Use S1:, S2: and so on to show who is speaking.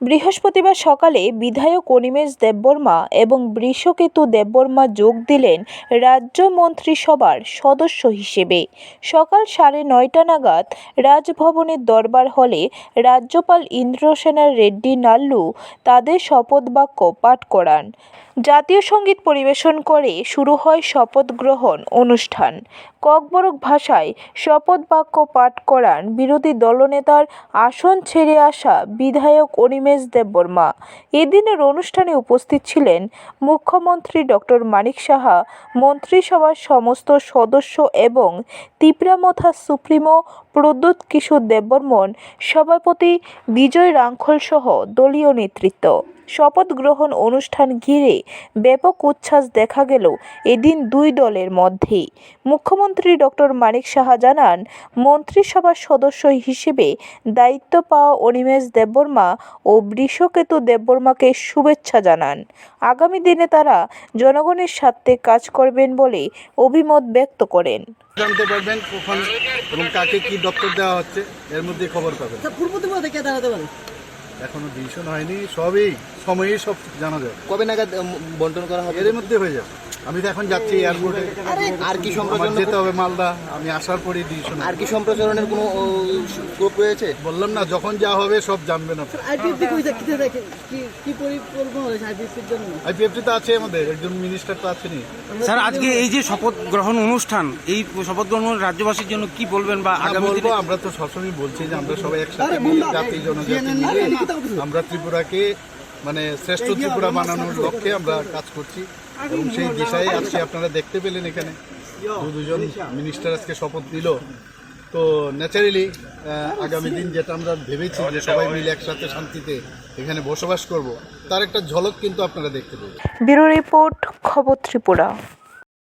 S1: বৃহস্পতিবার সকালে বিধায়ক অনিমেষ দেববর্মা এবং বৃষকেতু দেববর্মা যোগ দিলেন রাজ্য মন্ত্রিসভার সদস্য হিসেবে। সকাল সাড়ে নয়টা নাগাদ রাজভবনের দরবার হলে রাজ্যপাল ইন্দ্রসেনা রেড্ডি নাল্লু তাদের শপথ বাক্য পাঠ করান। জাতীয় সংগীত পরিবেশন করে শুরু হয় শপথ গ্রহণ অনুষ্ঠান। ককবরক ভাষায় শপথ বাক্য পাঠ করান বিরোধী দলনেতার আসন ছেড়ে আসা বিধায়ক অনিমেষ দেববর্মা। এদিনের অনুষ্ঠানে উপস্থিত ছিলেন মুখ্যমন্ত্রী ডক্টর মানিক সাহা, মন্ত্রিসভার সমস্ত সদস্য এবং তিপ্রামথা সুপ্রিমো প্রদ্যুৎ কিশোর দেববর্মন, সভাপতি বিজয় রাঙ্খল সহ দলীয় নেতৃত্ব। শপথ গ্রহণ অনুষ্ঠান ঘিরে ব্যাপক উচ্ছ্বাস দেখা গেল এদিন দুই দলের মধ্যেই। মুখ্যমন্ত্রী ডক্টর মানিক সাহা জানান মন্ত্রিসভার সদস্য হিসেবে দায়িত্ব পাওয়া অনিমেষ দেববর্মা ও বৃষকেতু দেববর্মাকে শুভেচ্ছা জানান। আগামী দিনে তারা জনগণের স্বার্থে কাজ করবেন বলে অভিমত ব্যক্ত করেন।
S2: জানতে পারবেন কখন এবং কাকে কি দপ্তর দেওয়া হচ্ছে এর মধ্যে খবর পাবেন।
S3: পূর্ব থেকে দাঁড়াতে পারে
S2: এখনও ডিসিশন হয়নি সবই সময়েই সব জানা যাবে
S4: কবে নাগাদ বন্টন করা হবে?
S2: এর মধ্যে হয়ে যাবে। আমি তো এখন যাচ্ছি এয়ারপোর্টে
S4: আর কি
S2: আমার
S4: সম্প্রচারণ
S2: যেতে হবে মালদা। আমি আসার পরেই ডিসিশন
S4: আর কি সম্প্রচারণের কোনো স্কোপ রয়েছে?
S2: বললাম না যখন যা হবে সব জানবেন আপনি।
S3: আইপিএফ কই দেখতে দেখে কি কি পরিকল্পনা রয়েছে আইপিএফের জন্য?
S2: আইপিএফটি তো আছে আমাদের একজন মিনিস্টার তো আছেনই।
S5: স্যার আজকে এই যে শপথ গ্রহণ অনুষ্ঠান এই শপথ গ্রহণ রাজ্যবাসীর জন্য কি বলবেন বা আগামী
S2: বলব
S5: দিনে
S2: আমরা তো সবসময় বলছি যে আমরা সবাই একসাথে মিলে জাতি জনজাতি আমরা ত্রিপুরাকে মানে শ্রেষ্ঠ ত্রিপুরা বানানোর লক্ষ্যে আমরা কাজ করছি। এবং সেই দিশায় আজকে আপনারা দেখতে পেলেন এখানে। দু দুজন মিনিস্টার আজকে শপথ দিল তো ন্যাচারালি আগামী দিন যেটা আমরা ভেবেছি যে সবাই মিলে একসাথে শান্তিতে এখানে বসবাস করব তার একটা ঝলক কিন্তু আপনারা দেখতে পাবেন
S1: ব্যুরো রিপোর্ট খবর ত্রিপুরা।